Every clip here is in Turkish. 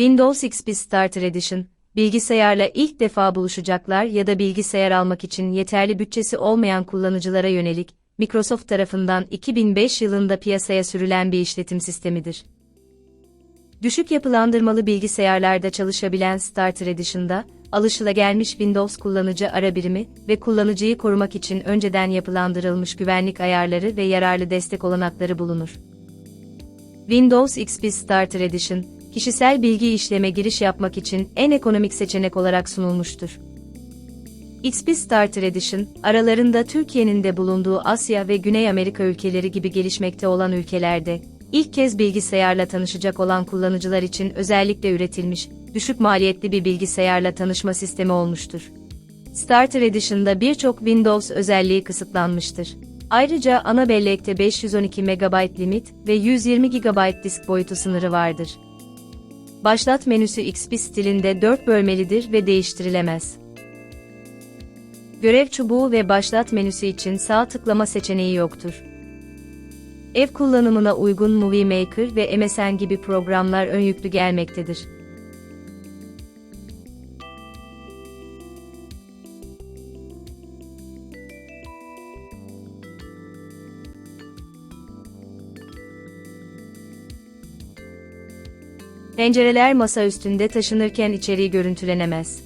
Windows XP Starter Edition, bilgisayarla ilk defa buluşacaklar ya da bilgisayar almak için yeterli bütçesi olmayan kullanıcılara yönelik, Microsoft tarafından 2005 yılında piyasaya sürülen bir işletim sistemidir. Düşük yapılandırmalı bilgisayarlarda çalışabilen Starter Edition'da, alışılagelmiş Windows kullanıcı ara birimi ve kullanıcıyı korumak için önceden yapılandırılmış güvenlik ayarları ve yararlı destek olanakları bulunur. Windows XP Starter Edition, kişisel bilgi işleme giriş yapmak için en ekonomik seçenek olarak sunulmuştur. XP Starter Edition, aralarında Türkiye'nin de bulunduğu Asya ve Güney Amerika ülkeleri gibi gelişmekte olan ülkelerde, ilk kez bilgisayarla tanışacak olan kullanıcılar için özellikle üretilmiş, düşük maliyetli bir bilgisayarla tanışma sistemi olmuştur. Starter Edition'da birçok Windows özelliği kısıtlanmıştır. Ayrıca ana bellekte 512 MB limit ve 120 GB disk boyutu sınırı vardır. Başlat menüsü XP stilinde 4 bölmelidir ve değiştirilemez. Görev çubuğu ve başlat menüsü için sağ tıklama seçeneği yoktur. Ev kullanımına uygun Movie Maker ve MSN gibi programlar ön yüklü gelmektedir. Pencereler masa üstünde taşınırken içeriği görüntülenemez.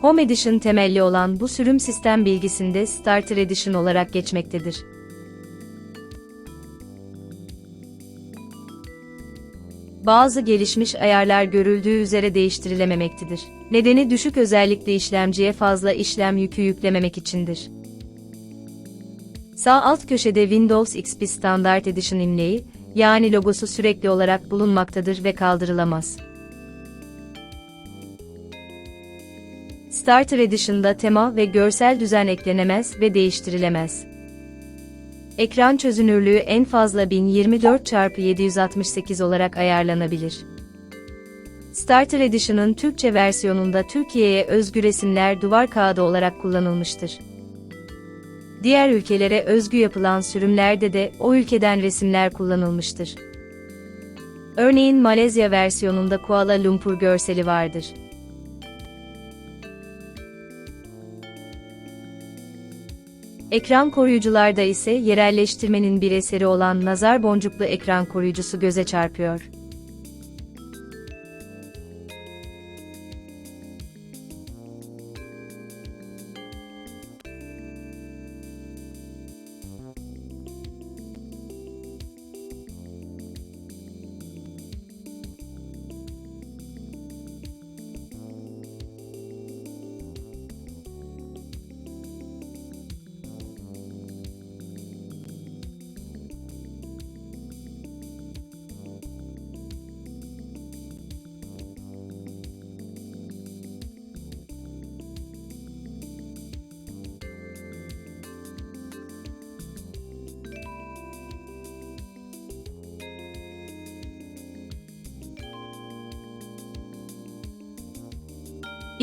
Home Edition temelli olan bu sürüm sistem bilgisinde Starter Edition olarak geçmektedir. Bazı gelişmiş ayarlar görüldüğü üzere değiştirilememektedir. Nedeni düşük özellikli işlemciye fazla işlem yükü yüklememek içindir. Sağ alt köşede Windows XP Standard Edition imleği, yani logosu sürekli olarak bulunmaktadır ve kaldırılamaz. Starter Edition'da tema ve görsel düzen eklenemez ve değiştirilemez. Ekran çözünürlüğü en fazla 1024x768 olarak ayarlanabilir. Starter Edition'ın Türkçe versiyonunda Türkiye'ye özgü resimler duvar kağıdı olarak kullanılmıştır. Diğer ülkelere özgü yapılan sürümlerde de o ülkeden resimler kullanılmıştır. Örneğin Malezya versiyonunda Kuala Lumpur görseli vardır. Ekran koruyucularda ise yerelleştirmenin bir eseri olan nazar boncuklu ekran koruyucusu göze çarpıyor.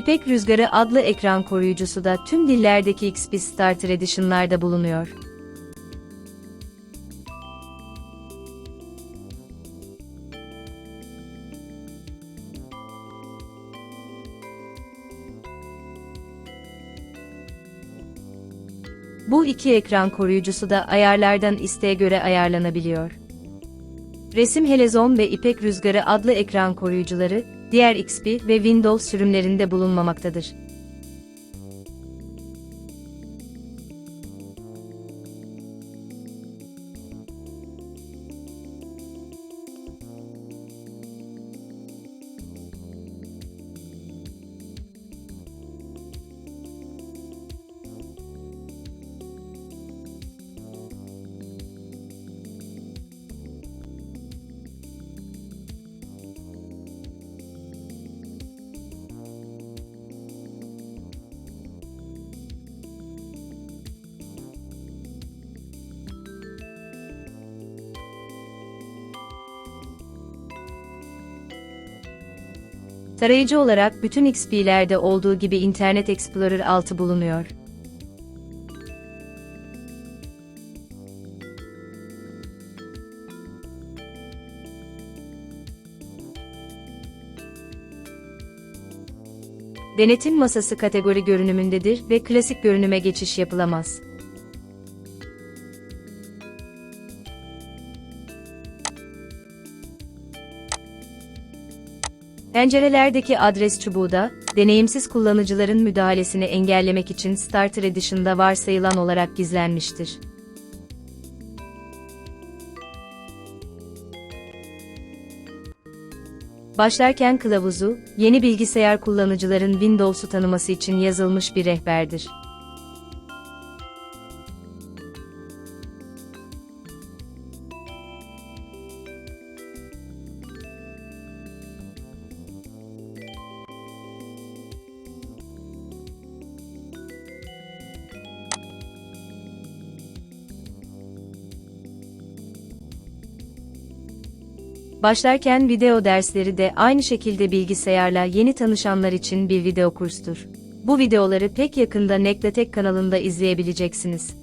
İpek Rüzgarı adlı ekran koruyucusu da tüm dillerdeki XP Starter Edition'larda bulunuyor. Bu iki ekran koruyucusu da ayarlardan isteğe göre ayarlanabiliyor. Resim Helezon ve İpek Rüzgarı adlı ekran koruyucuları, diğer XP ve Windows sürümlerinde bulunmamaktadır. Tarayıcı olarak bütün XP'lerde olduğu gibi Internet Explorer 6 bulunuyor. Denetim masası kategori görünümündedir ve klasik görünüme geçiş yapılamaz. Pencerelerdeki adres çubuğu da, deneyimsiz kullanıcıların müdahalesini engellemek için Starter Edition'da varsayılan olarak gizlenmiştir. Başlarken kılavuzu, yeni bilgisayar kullanıcıların Windows'u tanıması için yazılmış bir rehberdir. Başlarken video dersleri de aynı şekilde bilgisayarla yeni tanışanlar için bir video kurstur. Bu videoları pek yakında Nekletek kanalında izleyebileceksiniz.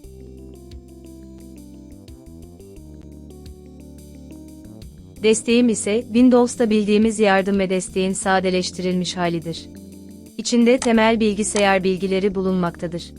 Desteğim ise Windows'ta bildiğimiz yardım ve desteğin sadeleştirilmiş halidir. İçinde temel bilgisayar bilgileri bulunmaktadır.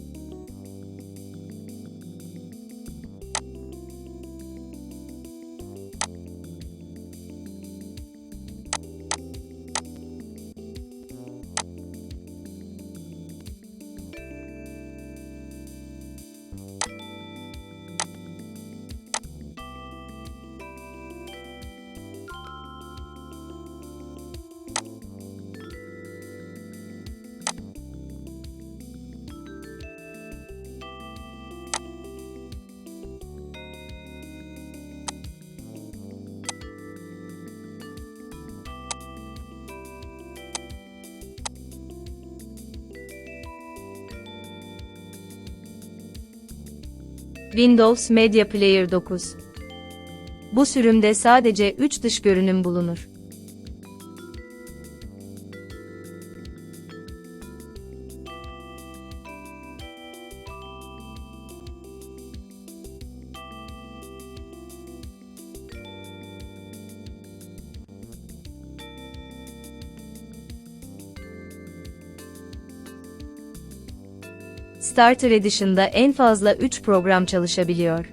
Windows Media Player 9 Bu sürümde sadece 3 dış görünüm bulunur. Starter Edition'da en fazla 3 program çalışabiliyor.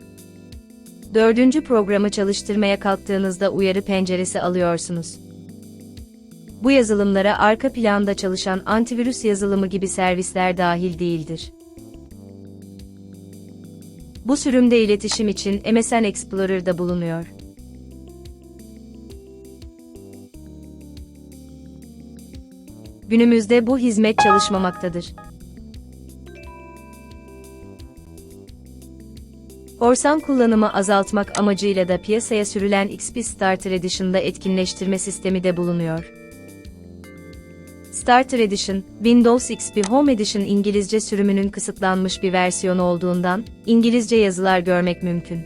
Dördüncü programı çalıştırmaya kalktığınızda uyarı penceresi alıyorsunuz. Bu yazılımlara arka planda çalışan antivirüs yazılımı gibi servisler dahil değildir. Bu sürümde iletişim için MSN Explorer'da bulunuyor. Günümüzde bu hizmet çalışmamaktadır. Korsan kullanımı azaltmak amacıyla da piyasaya sürülen XP Starter Edition'da etkinleştirme sistemi de bulunuyor. Starter Edition, Windows XP Home Edition İngilizce sürümünün kısıtlanmış bir versiyonu olduğundan, İngilizce yazılar görmek mümkün.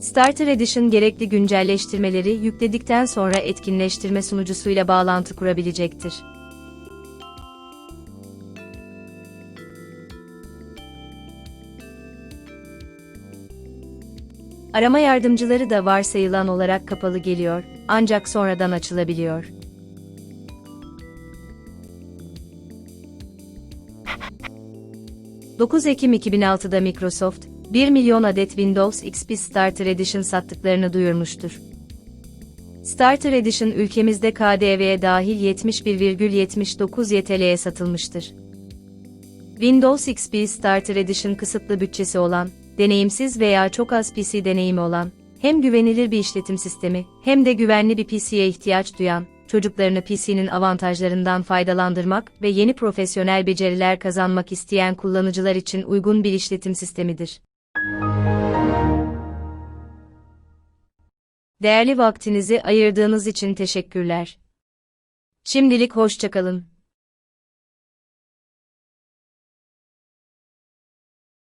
Starter Edition gerekli güncelleştirmeleri yükledikten sonra etkinleştirme sunucusuyla bağlantı kurabilecektir. Arama yardımcıları da varsayılan olarak kapalı geliyor, ancak sonradan açılabiliyor. ...9 Ekim 2006'da Microsoft, 1 milyon adet Windows XP Starter Edition sattıklarını duyurmuştur. Starter Edition ülkemizde KDV'ye dahil 71,79 YTL'ye satılmıştır. Windows XP Starter Edition kısıtlı bütçesi olan, deneyimsiz veya çok az PC deneyimi olan, hem güvenilir bir işletim sistemi, hem de güvenli bir PC'ye ihtiyaç duyan, çocuklarını PC'nin avantajlarından faydalandırmak ve yeni profesyonel beceriler kazanmak isteyen kullanıcılar için uygun bir işletim sistemidir. Değerli vaktinizi ayırdığınız için teşekkürler. Şimdilik hoşçakalın.